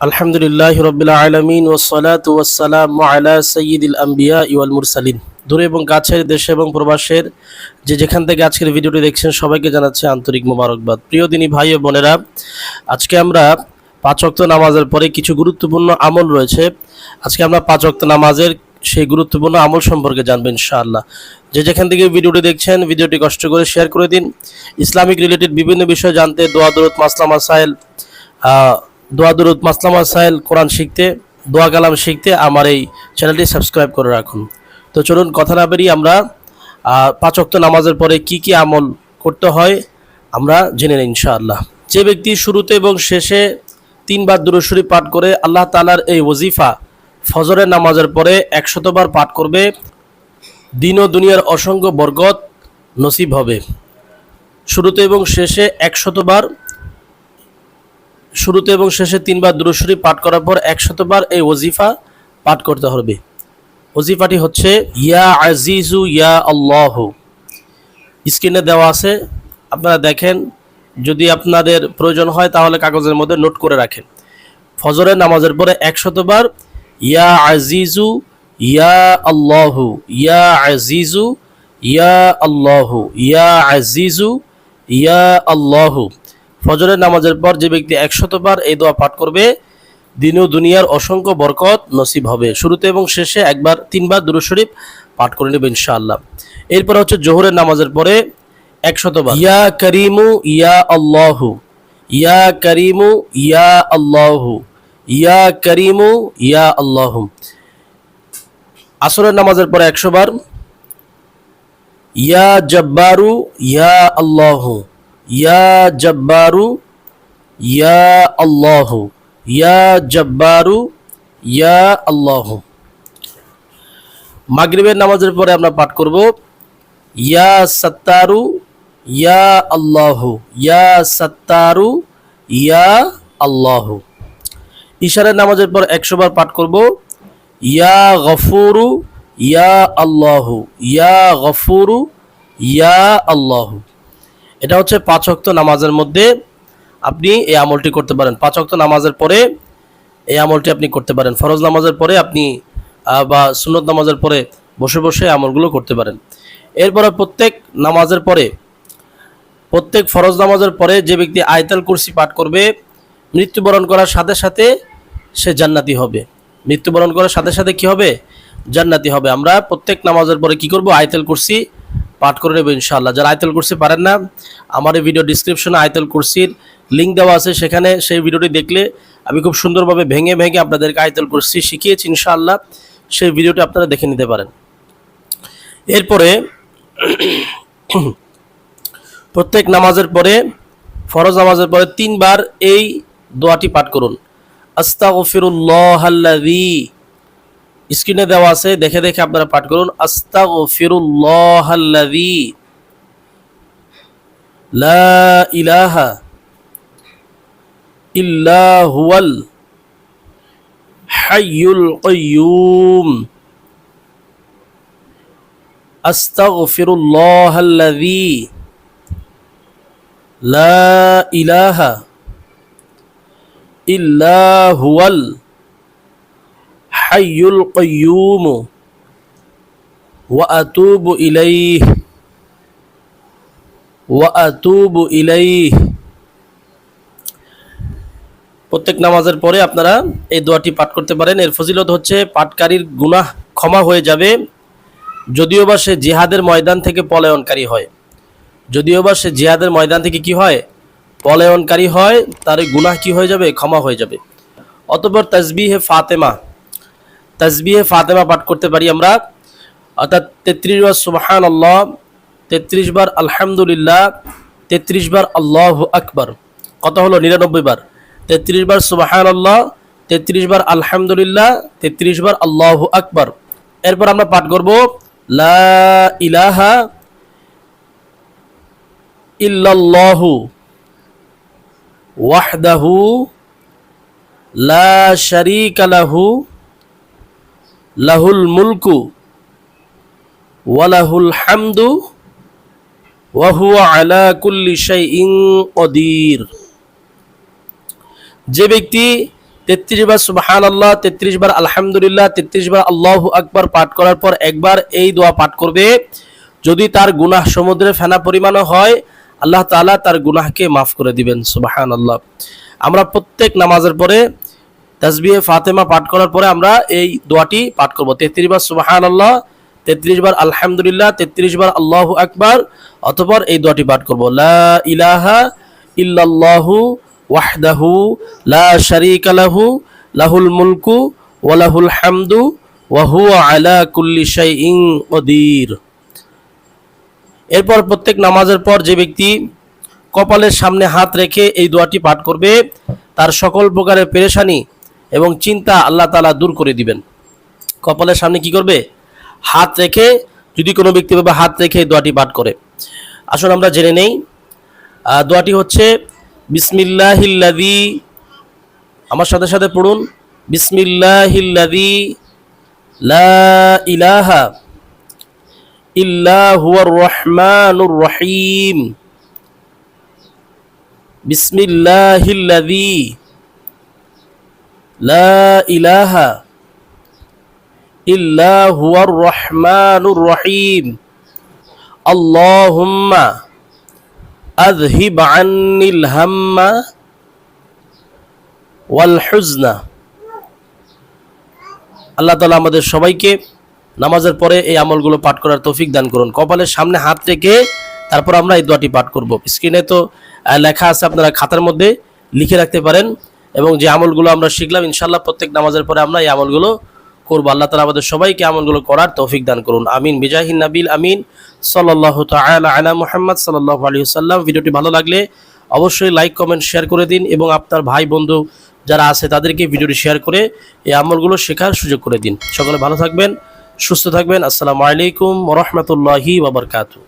আলহামদুলিল্লাহ রবিল আলমিন ওসলাত ওয়াসালাম আলা সঈদুল আম্বিয়া ইওয়াল মুরসালিন। দূরে এবং কাছের দেশে এবং প্রবাসের যে যেখান থেকে আজকের ভিডিওটি দেখছেন সবাইকে জানাচ্ছে আন্তরিক মোবারকবাদ। প্রিয় দিনী ভাই ও বোনেরা, আজকে আমরা পাঁচ অক্ত নামাজের পরে কিছু গুরুত্বপূর্ণ আমল রয়েছে। আজকে আমরা পাঁচ অক্ত নামাজের সেই গুরুত্বপূর্ণ আমল সম্পর্কে জানবেন ইনশাআল্লাহ। যে যেখান থেকে ভিডিওটি দেখছেন, ভিডিওটি কষ্ট করে শেয়ার করে দিন। ইসলামিক রিলেটেড বিভিন্ন বিষয় জানতে দোয়া, দরুদ, মাসলা, মাসাইল দোয়া দরুদ মাসলা সাহেল কোরআন শিখতে দোয়া কালাম শিখতে আমার এই চ্যানেলটি সাবস্ক্রাইব করে রাখুন। তো চলুন কথা না বেরিয়ে আমরা আহ, পাঁচ ওয়াক্ত নামাজের পরে কি কি আমল করতে হয় আমরা জেনে নিই ইনশাআল্লাহ। যে ব্যক্তি শুরুতে এবং শেষে তিনবার দুরুশরী পাঠ করে আল্লাহ তালার এই ওজিফা ফজরের নামাজের পরে একশতবার পাঠ করবে দিন ও দুনিয়ার অসংখ্য বরকত নসিব হবে। শুরুতে এবং শেষে একশতবার শুরুতে এবং শেষে তিনবার দুরুশরী পাঠ করার পর একশতবার এই ওজিফা পাঠ করতে হবে। ওজিফাটি হচ্ছে, ইয়া আজিজু, ইয়া আল্লাহ। স্ক্রিনে দেওয়া আছে, আপনারা দেখেন, যদি আপনাদের প্রয়োজন হয় তাহলে কাগজের মধ্যে নোট করে রাখেন। ফজরের নামাজের পরে একশতবার, ইয়া আজিজু, ইয়া আল্লাহ। ইয়া আজিজু, ইয়া আল্লাহ। ইয়া আজিজু, ইয়া আল্লাহ। ফজরের নামাজের পর যে ব্যক্তি একশতবার এই দোয়া পাঠ করবে দিন ও দুনিয়ার অসংখ্য বরকত নসিব হবে। শুরুতে এবং শেষে একবার তিনবার দুরু শরীফ পাঠ করে নেবে ইনশাআল্লাহ। এরপর হচ্ছে জোহরের নামাজের পরে একশতবার। ইয়া করিমু ইয়া আল্লাহু। ইয়া করিমু ইয়া আল্লাহু। ইয়া করিমু ইয়া আল্লাহু। আসরের নামাজের পরে একশো বার ইয়া জব্বারু ইয়া আল্লাহু। ইয়া জব্বারু, ইয়া আল্লাহু, ইয়া জব্বারু, ইয়া আল্লাহু। মাগরিবের নামাজের পরে আমরা পাঠ করব, ইয়া সত্তারু, ইয়া আল্লাহু, ইয়া সত্তারু, ইয়া আল্লাহু। ইশারের নামাজের পর একশো বার পাঠ করব, ইয়া গফুরু, ইয়া আল্লাহু, ইয়া গফুরু, ইয়া আল্লাহু। এটা হচ্ছে পাঁচ অক্ত নামাজের মধ্যে আপনি এই আমলটি করতে পারেন। পাঁচ অক্ত নামাজের পরে এই আমলটি আপনি করতে পারেন। ফরজ নামাজের পরে আপনি বা সুন্নত নামাজের পরে বসে বসে আমলগুলো করতে পারেন। এরপরে প্রত্যেক নামাজের পরে, প্রত্যেক ফরজ নামাজের পরে যে ব্যক্তি আয়তাল কুরসি পাঠ করবে, মৃত্যুবরণ করার সাথে সাথে সে জান্নাতি হবে। মৃত্যুবরণ করার সাথে সাথে কি হবে? জান্নাতি হবে। আমরা প্রত্যেক নামাজের পরে কি করব? আয়তাল কুরসি পাঠ করে নেব ইনশাআল্লাহ। যারা আয়তাল কুরসি পারেন না, আমার এই ভিডিও ডিসক্রিপশনে আয়তাল কুরসির লিঙ্ক দেওয়া আছে, সেখানে সেই ভিডিওটি দেখলে আমি খুব সুন্দরভাবে ভেঙে ভেঙে আপনাদেরকে আয়তাল কুরসি শিখিয়েছি ইনশাআল্লাহ। সেই ভিডিওটি আপনারা দেখে নিতে পারেন। এরপরে প্রত্যেক নামাজের পরে, ফরজ নামাজের পরে তিনবার এই দোয়াটি পাঠ করুন। আস্তাগফিরুল্লাহাল্লাযী স্ক্রিনে দেওয়া আছে, দেখে দেখে আপনারা পাঠ করুন। আস্তাগফিরুল্লাহাল্লাযী লা ইলাহা ইল্লা হুয়াল হাইয়ুল কাইয়্যুম আস্তাগফিরুল্লাহাল্লাযী লা ইলাহা ইল্লা হুয়াল হাইয়ুল আতুবু ইলাইহি, ওয়া আতুবু ইলাইহি। প্রত্যেক নামাজের পরে আপনারা এই দোয়াটি পাঠ করতে পারেন। এর ফজিলত হচ্ছে, পাঠকারীর গুনাহ ক্ষমা হয়ে যাবে, যদিও বা সে জিহাদের ময়দান থেকে পলায়নকারী হয়। যদিও বা সে জিহাদের ময়দান থেকে কি হয়? পলায়নকারী হয়, তার গুনাহ কি হয়ে যাবে? ক্ষমা হয়ে যাবে। অতপর তসবিহে ফাতেমা তসবিহে ফাতেমা পাঠ করতে পারি আমরা। অর্থাৎ তেত্রিশ বার সুবাহান আল্লাহ তেত্রিশ বার আলহামদুলিল্লাহ, তেত্রিশ বার আল্লাহ আকবার। কত হলো? নিরানব্বই বার। তেত্রিশ বার সুবাহান আল্লাহ তেত্রিশ বার আলহামদুলিল্লাহ, তেত্রিশ বার আল্লাহ আকবার। এরপর আমরা পাঠ করব, লা ইলাহা ওয়াহদাহু লা শারীকা লাহু লাহুল মুলকু ওয়ালাহুল হামদু ওয়াহুয়া আলা কুল্লি শাইইন কদির। যে ব্যক্তি তেত্রিশ বার সুবাহান আল্লাহ তেত্রিশ বার আলহামদুলিল্লাহ, তেত্রিশ বার আল্লাহ আকবার পাঠ করার পর একবার এই দোয়া পাঠ করবে। যদি তার গুনাহ সমুদ্রে ফেনা পরিমাণও হয়, আল্লাহ তাআলা তার গুনাহকে মাফ করে দিবেন সুবাহান আল্লাহ আমরা প্রত্যেক নামাজের পরে তাসবিহে ফাতেমা পাঠ করার পরে আমরা এই দোয়াটি পাঠ করব। তেত্রিশ বার সুবাহান আল্লাহ তেত্রিশ বার আলহামদুলিল্লাহ, তেত্রিশ বার আল্লাহু আকবার, অতপর এই দোয়াটি পাঠ করব। লা ইলাহা ইল্লাল্লাহু ওয়াহদাহু লা শারীকা লাহু, লাহুল মুলকু ওয়া লাহুল হামদু ওয়া হুয়া আলা কুল্লি শাইইন কদির। এরপর প্রত্যেক নামাজের পর যে ব্যক্তি কপালের সামনে হাত রেখে এই দোয়াটি পাঠ করবে, তার সকল প্রকারের পেরেশানি এবং চিন্তা আল্লাহ তালা দূর করে দিবেন। কপালের সামনে কি করবে? হাত রেখে, যদি কোনো ব্যক্তি ভাবে হাত রেখে দোয়াটি পাঠ করে। আসুন আমরা জেনে নেই। দোয়াটি হচ্ছে বিসমিল্লাহিল্লাদি আমার সাথে সাথে পড়ুন বিসমিল্লাহিল্লাদি লা ইলাহা ইল্লা হুয়ার রহমানুর রহিম। বিসমিল্লাহিল্লাদি লা ইলাহা ইল্লা হুয়ার রহমানুর রহিম। ওয়াল আল্লাহ তাআলা আমাদের সবাইকে নামাজের পরে এই আমলগুলো পাঠ করার তৌফিক দান করুন। কপালের সামনে হাত রেখে তারপর আমরা এই দোয়াটি পাঠ করব। স্ক্রিনে তো লেখা আছে আপনারা খাতার মধ্যে লিখে রাখতে পারেন। এবং যে আমলগুলো আমরা শিখলাম ইনশাল্লাহ প্রত্যেক নামাজের পরে আমরা এই আমলগুলো করব। আল্লাহ তালা আমাদের সবাইকে আমলগুলো করার তৌফিক দান করুন। আমিন। বিজাহিন নাবিল আমিন। সাল্লাহ আলা মুহাম্মদ সাল্লাহ আলী সাল্লাম ভিডিওটি ভালো লাগলে অবশ্যই লাইক, কমেন্ট, শেয়ার করে দিন এবং আপনার ভাই, বন্ধু যারা আছে তাদেরকে ভিডিওটি শেয়ার করে এই আমলগুলো শেখার সুযোগ করে দিন। সকলে ভালো থাকবেন, সুস্থ থাকবেন। আসসালামু আলাইকুম রহমতুল্লাহি ওবরকাতু